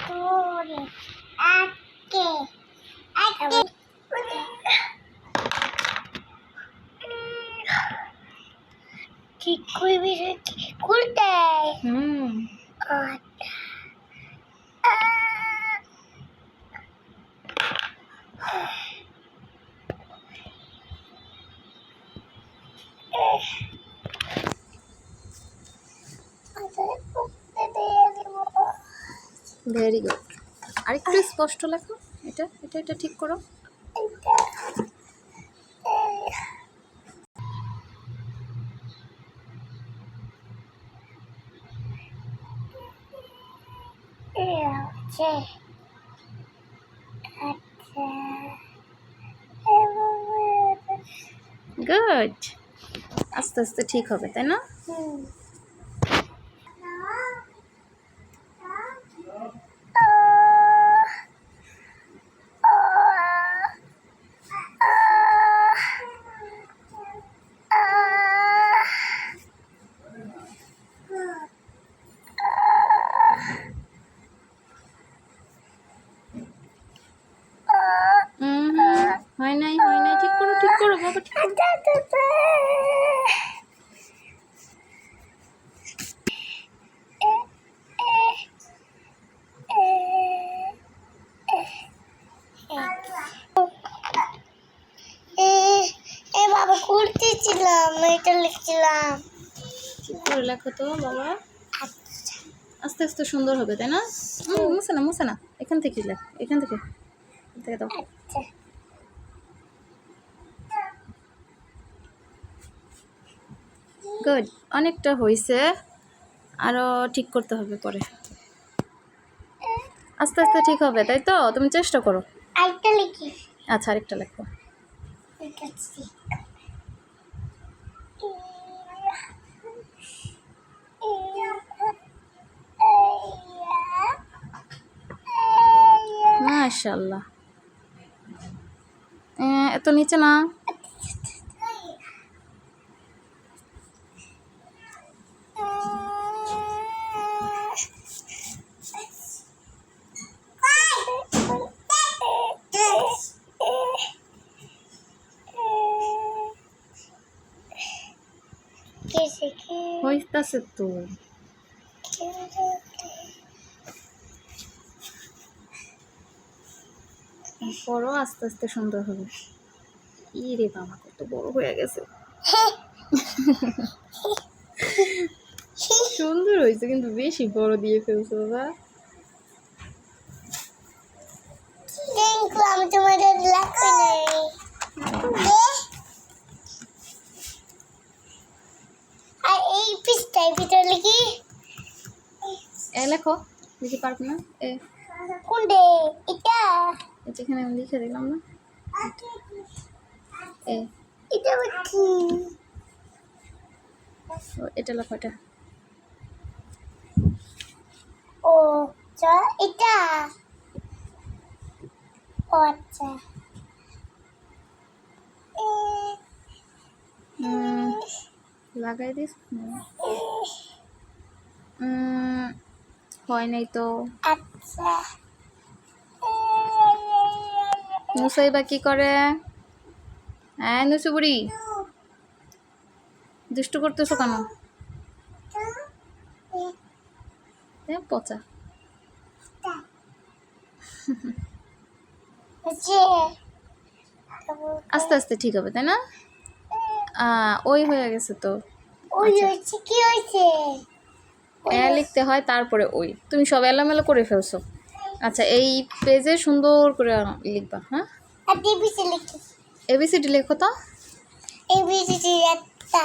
করে আটকে আটকে ঠিক করবি খুলতে হুম আচ্ছা ভেরি গুড আরেকটু স্পষ্ট লেখো। এটা এটা এটা ঠিক করো। গুড আস্তে আস্তে ঠিক হবে, তাই না হুম হয় নাই হয় নাই ঠিক করো ঠিক করো বাবা ঠিক করো। এ বাবা করতেছিলাম এটা লিখছিলাম করে লেখো তো বাবা আস্তে আস্তে সুন্দর হবে তাই না মুছে না মুছে না। এখান থেকে লেখ এখান থেকে। এখান থেকে দাও। গুড অনেকটা হয়েছে আরও ঠিক করতে হবে পরে। আস্তে আস্তে ঠিক হবে তাই তো? তুমি চেষ্টা করো। আরেকটা লিখি। আচ্ছা আরেকটা লেখো। মাশাল্লাহ এত নিচে না। হইতাছে তো বড় আস্তে আস্তে সুন্দর হবে ই রে বাবা কত বড় হয়ে গেছে সুন্দর হয়েছে কিন্তু বেশি বড় দিয়ে ফেলছো বাবা আমি তোমাদের লাগবে নাই আর এই পিসটাই ভিতরে লিখি এ লেখো দেখি পারব না? এ কোনটে এটা? এখানে আমি লিখে দিলাম না? এ এটা কি? ও, এটা লেখো এটা। ও চা এটা? ও আচ্ছা। লাগাই দিস। হয় নাই তো। আচ্ছা। নুসাই বা কি করে? হ্যাঁ নুসু বুড়ি। দুষ্টু করতেছো কেন? পচা। আস্তে আস্তে ঠিক হবে তাই না? ওই হয়ে গেছে তো। ওই হচ্ছে কি হয়েছে? এ লিখতে হয় তারপরে ওই। তুমি সব এলোমেলো করে ফেলছো। আচ্ছা এই পেজে সুন্দর করে লিখবা হ্যাঁ? এবিসিডি লেখো। তো। এবিসি একটা